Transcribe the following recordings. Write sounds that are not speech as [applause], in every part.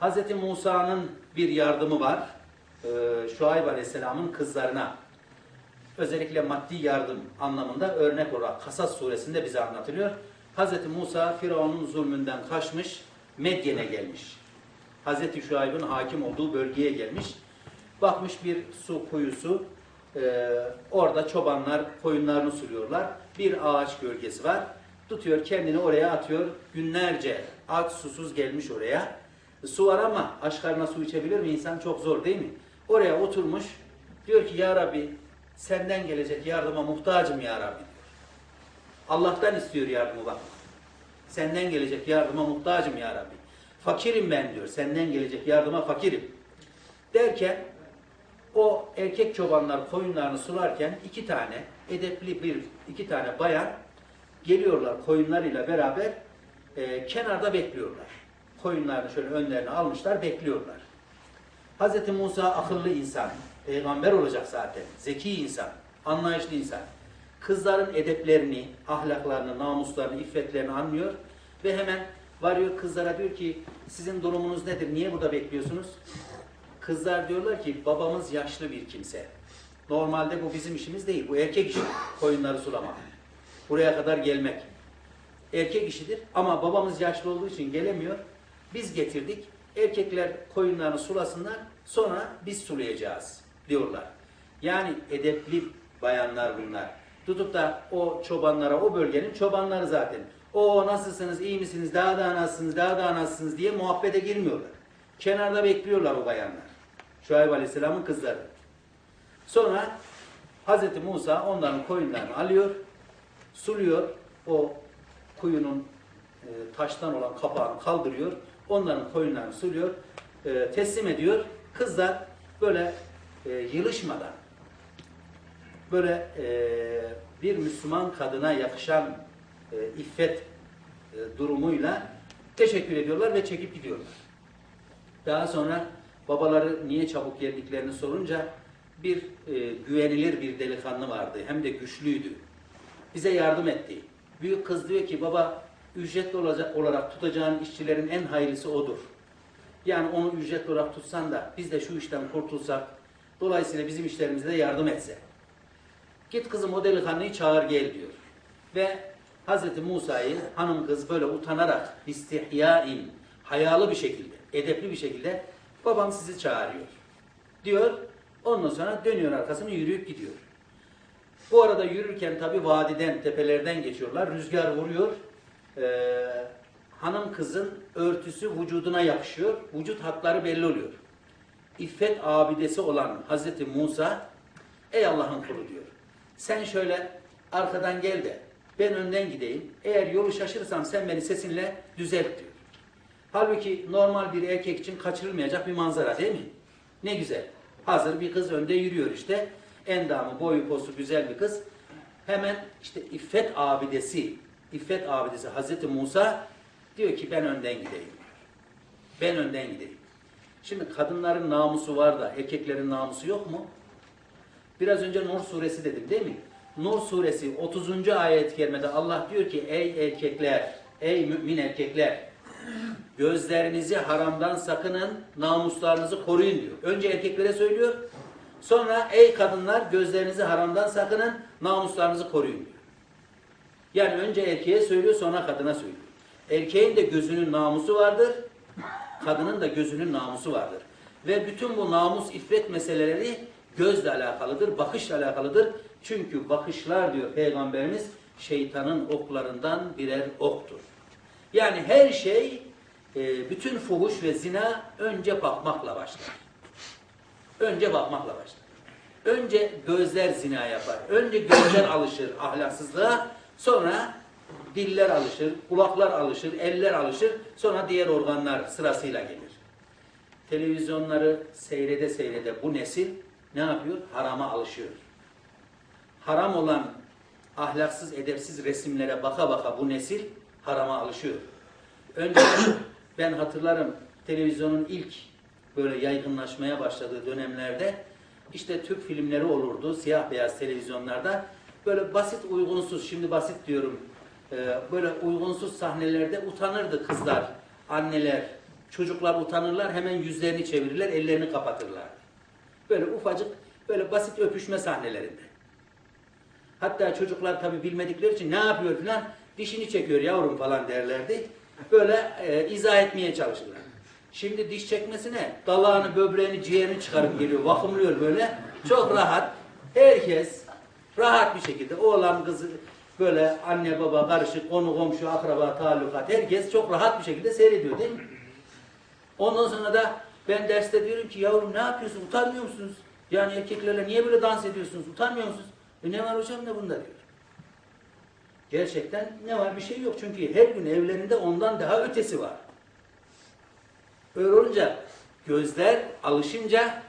Hz. Musa'nın bir yardımı var. Ee, Şuayb Aleyhisselam'ın kızlarına. Özellikle maddi yardım anlamında örnek olarak Kasas suresinde bize anlatılıyor. Hz. Musa Firavun'un zulmünden kaçmış, Medyen'e gelmiş. Hz. Şuayb'ın hakim olduğu bölgeye gelmiş. Bakmış bir su kuyusu, ee, orada çobanlar koyunlarını suluyorlar. Bir ağaç gölgesi var. Tutuyor kendini oraya atıyor. Günlerce aç susuz gelmiş oraya. Su var ama aç karnına su içebilir mi? İnsan çok zor değil mi? Oraya oturmuş. Diyor ki ya Rabbi senden gelecek yardıma muhtacım ya Rabbi. Allah'tan istiyor yardımı bak. Senden gelecek yardıma muhtacım ya Rabbi. Fakirim ben diyor. Senden gelecek yardıma fakirim. Derken o erkek çobanlar koyunlarını sularken iki tane edepli bir iki tane bayan geliyorlar koyunlarıyla beraber e, kenarda bekliyorlar. Koyunlarını şöyle önlerine almışlar bekliyorlar. Hz. Musa akıllı insan, peygamber olacak zaten, zeki insan, anlayışlı insan. Kızların edeplerini, ahlaklarını, namuslarını, iffetlerini anlıyor ve hemen varıyor kızlara diyor ki sizin durumunuz nedir, niye burada bekliyorsunuz? Kızlar diyorlar ki babamız yaşlı bir kimse. Normalde bu bizim işimiz değil. Bu erkek işi. Koyunları sulamak. Buraya kadar gelmek. Erkek işidir ama babamız yaşlı olduğu için gelemiyor. Biz getirdik. Erkekler koyunlarını sulasınlar. Sonra biz sulayacağız diyorlar. Yani edepli bayanlar bunlar. Tutup da o çobanlara, o bölgenin çobanları zaten. O nasılsınız, iyi misiniz, daha da nasılsınız, daha da nasılsınız diye muhabbete girmiyorlar. Kenarda bekliyorlar o bayanlar. Şuayb Aleyhisselam'ın kızları. Sonra Hz. Musa onların koyunlarını alıyor, suluyor. O kuyunun e, taştan olan kapağını kaldırıyor. Onların koyunlarını suluyor, e, teslim ediyor. Kızlar böyle e, yılışmadan, böyle e, bir Müslüman kadına yakışan e, iffet e, durumuyla teşekkür ediyorlar ve çekip gidiyorlar. Daha sonra babaları niye çabuk geldiklerini sorunca bir e, güvenilir bir delikanlı vardı. Hem de güçlüydü. Bize yardım etti. Büyük kız diyor ki baba ücretli olacak olarak tutacağın işçilerin en hayırlısı odur. Yani onu ücretli olarak tutsan da biz de şu işten kurtulsak dolayısıyla bizim işlerimize de yardım etse. Git kızım o delikanlıyı çağır gel diyor. Ve Hz. Musa'yı hanım kız böyle utanarak istihyain hayalı bir şekilde, edepli bir şekilde babam sizi çağırıyor diyor. Ondan sonra dönüyor arkasını yürüyüp gidiyor. Bu arada yürürken tabi vadiden, tepelerden geçiyorlar. Rüzgar vuruyor. Ee, hanım kızın örtüsü vücuduna yapışıyor. Vücut hatları belli oluyor. İffet abidesi olan Hazreti Musa, ey Allah'ın kulu diyor. Sen şöyle arkadan gel de ben önden gideyim. Eğer yolu şaşırırsam sen beni sesinle düzelt diyor. Halbuki normal bir erkek için kaçırılmayacak bir manzara değil mi? Ne güzel. Hazır bir kız önde yürüyor işte. Endamı, boyu, posu güzel bir kız. Hemen işte İffet abidesi, İffet abidesi Hazreti Musa diyor ki ben önden gideyim. Ben önden gideyim. Şimdi kadınların namusu var da erkeklerin namusu yok mu? Biraz önce Nur suresi dedim değil mi? Nur suresi 30. ayet-i kerimede Allah diyor ki ey erkekler, ey mümin erkekler gözlerinizi haramdan sakının, namuslarınızı koruyun diyor. Önce erkeklere söylüyor. Sonra ey kadınlar gözlerinizi haramdan sakının, namuslarınızı koruyun diyor. Yani önce erkeğe söylüyor, sonra kadına söylüyor. Erkeğin de gözünün namusu vardır, kadının da gözünün namusu vardır. Ve bütün bu namus, iffet meseleleri gözle alakalıdır, bakışla alakalıdır. Çünkü bakışlar diyor Peygamberimiz şeytanın oklarından birer oktur. Yani her şey e, bütün fuhuş ve zina önce bakmakla başlar. Önce bakmakla başlar. Önce gözler zina yapar. Önce gözler alışır ahlaksızlığa. Sonra diller alışır, kulaklar alışır, eller alışır. Sonra diğer organlar sırasıyla gelir. Televizyonları seyrede seyrede bu nesil ne yapıyor? Harama alışıyor. Haram olan ahlaksız, edepsiz resimlere baka baka bu nesil harama alışıyor. Önce [coughs] ben hatırlarım televizyonun ilk böyle yaygınlaşmaya başladığı dönemlerde işte Türk filmleri olurdu siyah beyaz televizyonlarda. Böyle basit uygunsuz, şimdi basit diyorum, e, böyle uygunsuz sahnelerde utanırdı kızlar, anneler, Çocuklar utanırlar hemen yüzlerini çevirirler, ellerini kapatırlar. Böyle ufacık, böyle basit öpüşme sahnelerinde. Hatta çocuklar tabi bilmedikleri için ne yapıyor filan dişini çekiyor yavrum falan derlerdi. Böyle e, izah etmeye çalışırlar. Şimdi diş çekmesine dalağını, böbreğini, ciğerini çıkarıp geliyor, vakumluyor böyle. Çok rahat. Herkes rahat bir şekilde oğlan kızı böyle anne baba karışık, konu komşu, akraba, talukat herkes çok rahat bir şekilde seyrediyor değil mi? Ondan sonra da ben derste diyorum ki yavrum ne yapıyorsun utanmıyor musunuz? Yani erkeklerle niye böyle dans ediyorsunuz utanmıyor musunuz? E ne var hocam da bunda diyor. Gerçekten ne var bir şey yok çünkü her gün evlerinde ondan daha ötesi var. Öyle olunca gözler alışınca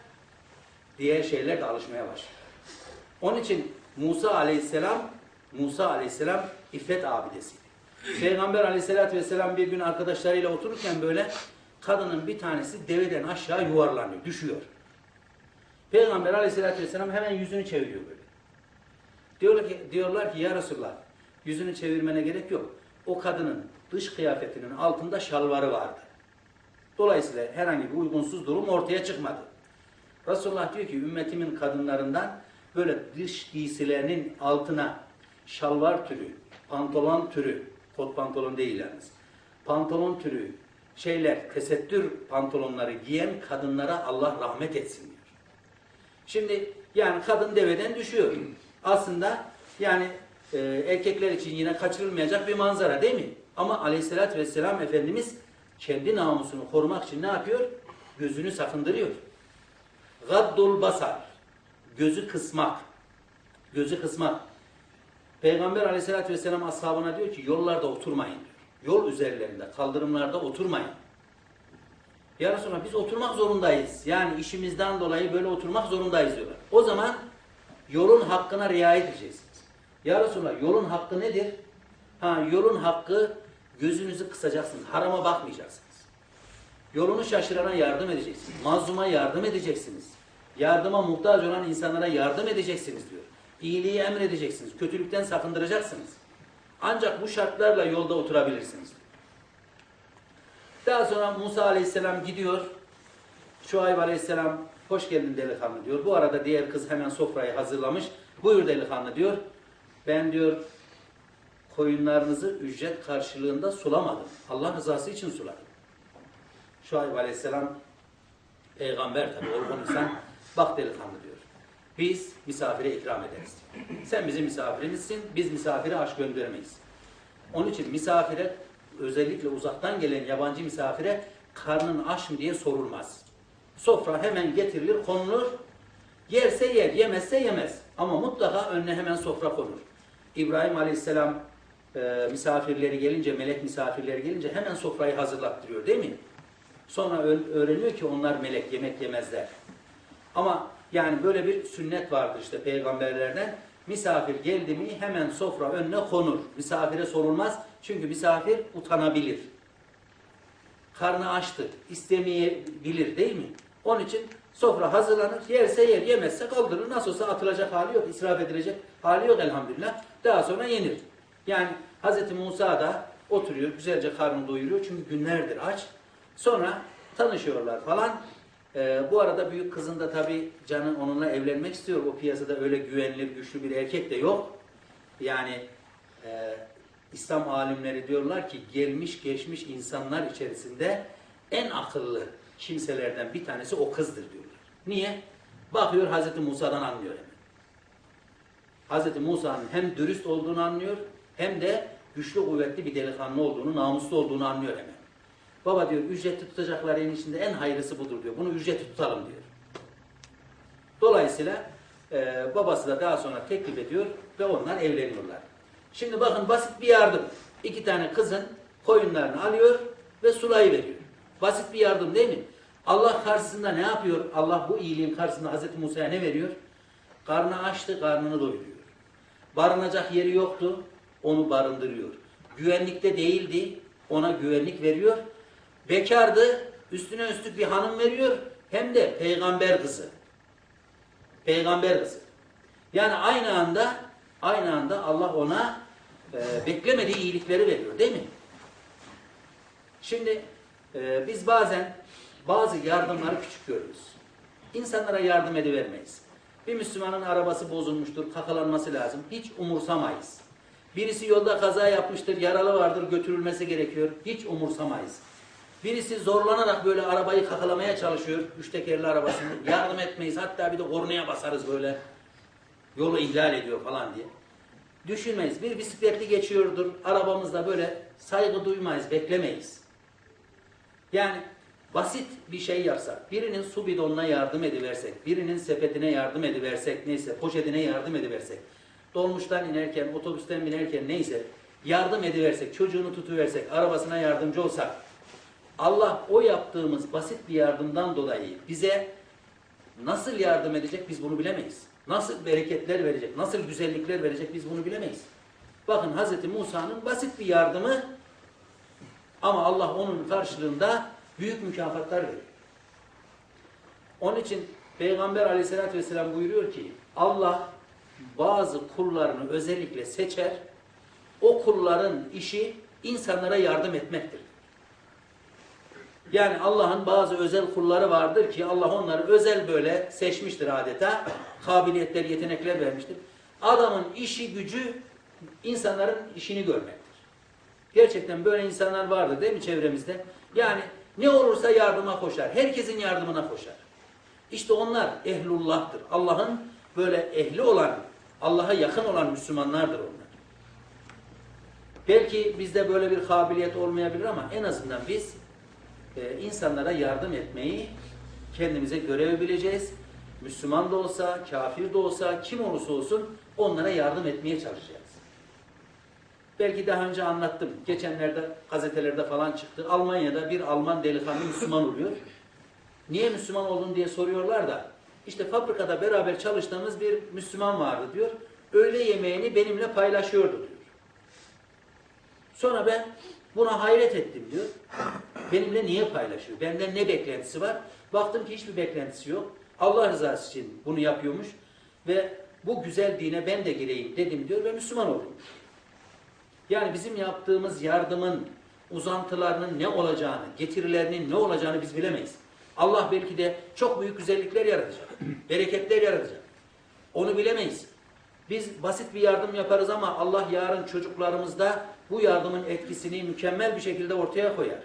diğer şeyler de alışmaya başlıyor. Onun için Musa aleyhisselam Musa aleyhisselam iffet abidesiydi. Peygamber aleyhisselatü vesselam bir gün arkadaşlarıyla otururken böyle kadının bir tanesi deveden aşağı yuvarlanıyor, düşüyor. Peygamber aleyhisselatü vesselam hemen yüzünü çeviriyor böyle. Diyorlar ki, diyorlar ki ya Resulallah yüzünü çevirmene gerek yok. O kadının dış kıyafetinin altında şalvarı vardı. Dolayısıyla herhangi bir uygunsuz durum ortaya çıkmadı. Resulullah diyor ki ümmetimin kadınlarından böyle dış giysilerinin altına şalvar türü, pantolon türü, kot pantolon değil yalnız, pantolon türü şeyler, tesettür pantolonları giyen kadınlara Allah rahmet etsin diyor. Şimdi yani kadın deveden düşüyor. Aslında yani e, erkekler için yine kaçırılmayacak bir manzara değil mi? Ama aleyhissalatü vesselam Efendimiz kendi namusunu korumak için ne yapıyor? Gözünü sakındırıyor. Gaddul basar. Gözü kısmak. Gözü kısmak. Peygamber aleyhissalatü vesselam ashabına diyor ki yollarda oturmayın diyor. Yol üzerlerinde, kaldırımlarda oturmayın. Ya Resulallah biz oturmak zorundayız. Yani işimizden dolayı böyle oturmak zorundayız diyorlar. O zaman yolun hakkına riayet edeceksiniz. Ya Resulallah yolun hakkı nedir? Ha yolun hakkı gözünüzü kısacaksınız. Harama bakmayacaksınız. Yolunu şaşırana yardım edeceksiniz. Mazluma yardım edeceksiniz. Yardıma muhtaç olan insanlara yardım edeceksiniz diyor. İyiliği emredeceksiniz. Kötülükten sakındıracaksınız. Ancak bu şartlarla yolda oturabilirsiniz. Daha sonra Musa aleyhisselam gidiyor. Şuayb aleyhisselam hoş geldin delikanlı diyor. Bu arada diğer kız hemen sofrayı hazırlamış. Buyur delikanlı diyor. Ben diyor koyunlarınızı ücret karşılığında sulamadım. Allah rızası için suladım. Şuayb aleyhisselam peygamber tabi olgun insan. Bak delikanlı diyor. Biz misafire ikram ederiz. Sen bizim misafirimizsin. Biz misafire aş göndermeyiz. Onun için misafire özellikle uzaktan gelen yabancı misafire karnın aç mı diye sorulmaz. Sofra hemen getirilir, konulur. Yerse yer, yemezse yemez. Ama mutlaka önüne hemen sofra konur. İbrahim Aleyhisselam e, misafirleri gelince, melek misafirleri gelince hemen sofrayı hazırlattırıyor değil mi? Sonra öğreniyor ki onlar melek, yemek yemezler. Ama yani böyle bir sünnet vardır işte peygamberlerden. Misafir geldi mi hemen sofra önüne konur. Misafire sorulmaz. Çünkü misafir utanabilir. Karnı açtı. istemeyebilir değil mi? Onun için sofra hazırlanır. Yerse yer, yemezse kaldırır. Nasıl olsa atılacak hali yok. israf edilecek hali yok elhamdülillah. Daha sonra yenir. Yani Hz. Musa da oturuyor. Güzelce karnını doyuruyor. Çünkü günlerdir aç. Sonra tanışıyorlar falan. Ee, bu arada büyük kızın da tabii canı onunla evlenmek istiyor. O piyasada öyle güvenilir, güçlü bir erkek de yok. Yani e, İslam alimleri diyorlar ki gelmiş geçmiş insanlar içerisinde en akıllı kimselerden bir tanesi o kızdır diyorlar. Niye? Bakıyor Hazreti Musa'dan anlıyor hemen. Hazreti Musa'nın hem dürüst olduğunu anlıyor hem de güçlü kuvvetli bir delikanlı olduğunu, namuslu olduğunu anlıyor hemen. Baba diyor ücretli tutacakların içinde en hayırlısı budur diyor. Bunu ücretli tutalım diyor. Dolayısıyla e, babası da daha sonra teklif ediyor ve onlar evleniyorlar. Şimdi bakın basit bir yardım. İki tane kızın koyunlarını alıyor ve sulayı veriyor. Basit bir yardım değil mi? Allah karşısında ne yapıyor? Allah bu iyiliğin karşısında Hz. Musa'ya ne veriyor? Karnı açtı, karnını doyuruyor. Barınacak yeri yoktu, onu barındırıyor. Güvenlikte değildi, ona güvenlik veriyor. Bekardı, üstüne üstlük bir hanım veriyor, hem de peygamber kızı. Peygamber kızı. Yani aynı anda, aynı anda Allah ona e, beklemediği iyilikleri veriyor, değil mi? Şimdi Ee, biz bazen bazı yardımları küçük görürüz. İnsanlara yardım edivermeyiz. Bir Müslümanın arabası bozulmuştur, kakalanması lazım. Hiç umursamayız. Birisi yolda kaza yapmıştır, yaralı vardır, götürülmesi gerekiyor. Hiç umursamayız. Birisi zorlanarak böyle arabayı kakalamaya çalışıyor, üç tekerli arabasını. Yardım etmeyiz, hatta bir de kornaya basarız böyle. Yolu ihlal ediyor falan diye. Düşünmeyiz. Bir bisikletli geçiyordur, arabamızda böyle saygı duymayız, beklemeyiz. Yani basit bir şey yapsak, birinin su bidonuna yardım ediversek, birinin sepetine yardım ediversek, neyse poşetine yardım ediversek, dolmuştan inerken, otobüsten binerken neyse yardım ediversek, çocuğunu tutuversek, arabasına yardımcı olsak, Allah o yaptığımız basit bir yardımdan dolayı bize nasıl yardım edecek biz bunu bilemeyiz. Nasıl bereketler verecek, nasıl güzellikler verecek biz bunu bilemeyiz. Bakın Hz. Musa'nın basit bir yardımı ama Allah onun karşılığında büyük mükafatlar veriyor. Onun için Peygamber aleyhissalatü vesselam buyuruyor ki Allah bazı kullarını özellikle seçer. O kulların işi insanlara yardım etmektir. Yani Allah'ın bazı özel kulları vardır ki Allah onları özel böyle seçmiştir adeta. Kabiliyetler, yetenekler vermiştir. Adamın işi gücü insanların işini görmektir. Gerçekten böyle insanlar vardır değil mi çevremizde? Yani ne olursa yardıma koşar. Herkesin yardımına koşar. İşte onlar ehlullah'tır. Allah'ın böyle ehli olan, Allah'a yakın olan Müslümanlardır onlar. Belki bizde böyle bir kabiliyet olmayabilir ama en azından biz e, insanlara yardım etmeyi kendimize görev bileceğiz. Müslüman da olsa, kafir de olsa, kim olursa olsun onlara yardım etmeye çalışacağız. Belki daha önce anlattım. Geçenlerde gazetelerde falan çıktı. Almanya'da bir Alman delikanlı Müslüman oluyor. Niye Müslüman oldun diye soruyorlar da işte fabrikada beraber çalıştığımız bir Müslüman vardı diyor. Öğle yemeğini benimle paylaşıyordu diyor. Sonra ben buna hayret ettim diyor. Benimle niye paylaşıyor? Benden ne beklentisi var? Baktım ki hiçbir beklentisi yok. Allah rızası için bunu yapıyormuş ve bu güzel dine ben de gireyim dedim diyor ve Müslüman oldum. Yani bizim yaptığımız yardımın uzantılarının ne olacağını, getirilerinin ne olacağını biz bilemeyiz. Allah belki de çok büyük güzellikler yaratacak, [clears throat] bereketler yaratacak. Onu bilemeyiz. Biz basit bir yardım yaparız ama Allah yarın çocuklarımızda bu yardımın etkisini mükemmel bir şekilde ortaya koyar.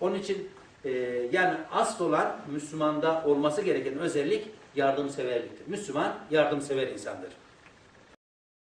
Onun için e, yani asıl olan Müslümanda olması gereken özellik yardımseverliktir. Müslüman yardımsever insandır.